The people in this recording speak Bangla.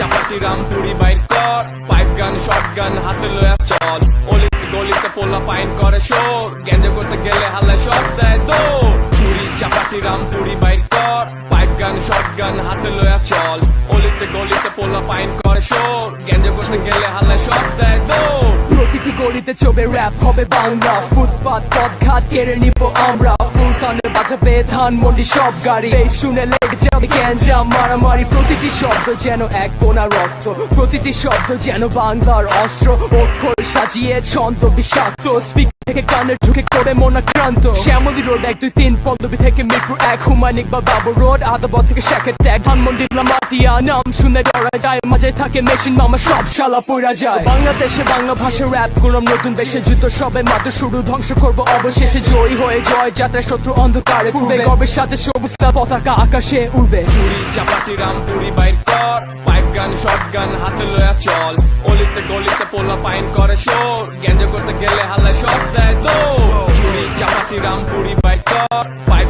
চাপাতি রামপুরি বাইর কর। পাইপ গান, শর্ট গান, হাতে লয়া চল। অলিতে গলিতে পোলা পাইন করে শোর। গেঞ্জে করতে গেলে হালে সব দেয় দো চুরি, চাপাতি রামপুরি বাইর কর। পাইপ গান, শর্ট গান, হাতে লয়া চল। অলিতে গলিতে পোলা পাইন করে শোর। গেঞ্জে করতে গেলে হালে সব দেয় দো প্রতিটি গলিতে চবে র্যাপ হবে বাংলা। ফুটপাত, পথঘাট কেড়ে নিব আমরা। বাজাবে সব গাড়ি। এই শুনে লেগে যাবে গ্যাঞ্জাম মারামারি প্রতিটি শব্দ যেন এক কোনা রক্ত। প্রতিটি শব্দ যেন বাংলার অস্ত্র। অক্ষর সাজিয়ে ছন্দ বিষাক্ত। স্পিক থেকে কানে ঢুকে করে শ্যামলী রোড এক, দুই, তিন থেকে মিরপুর এক হুমায়ুনিক বা বাবু রোড থেকে শ্যাকের ট্যাগ। ধানমন্ডি লামাতিয়া নাম শুনে ডরা যায়। মাঝে থাকে মেশিন, মামা সব শালা পইরা যায়। বাংলাদেশে বাংলা ভাষা র্যাপ করলাম নতুন দেশে যুদ্ধ সবে মাত্র শুরু। ধ্বংস করব অবশেষে। জয়ী হয়ে জয় যাত্রা শত্রু অন্ধকারে। পূর্বে গর্বের সাথে সবুজ পতাকা আকাশে উড়বে। চুরি চাপাতি রামপুরি, বাইর কর। পাইপ গান শর্ট গান, হাতে লয়া চল। অলিতে গলিতে পোলা পাইন করে শোর গেঞ্জ করতে গেলে হালায় সব দেয় তো চুরি চাপাতি রামপুরি, বাইর কর। পাইপ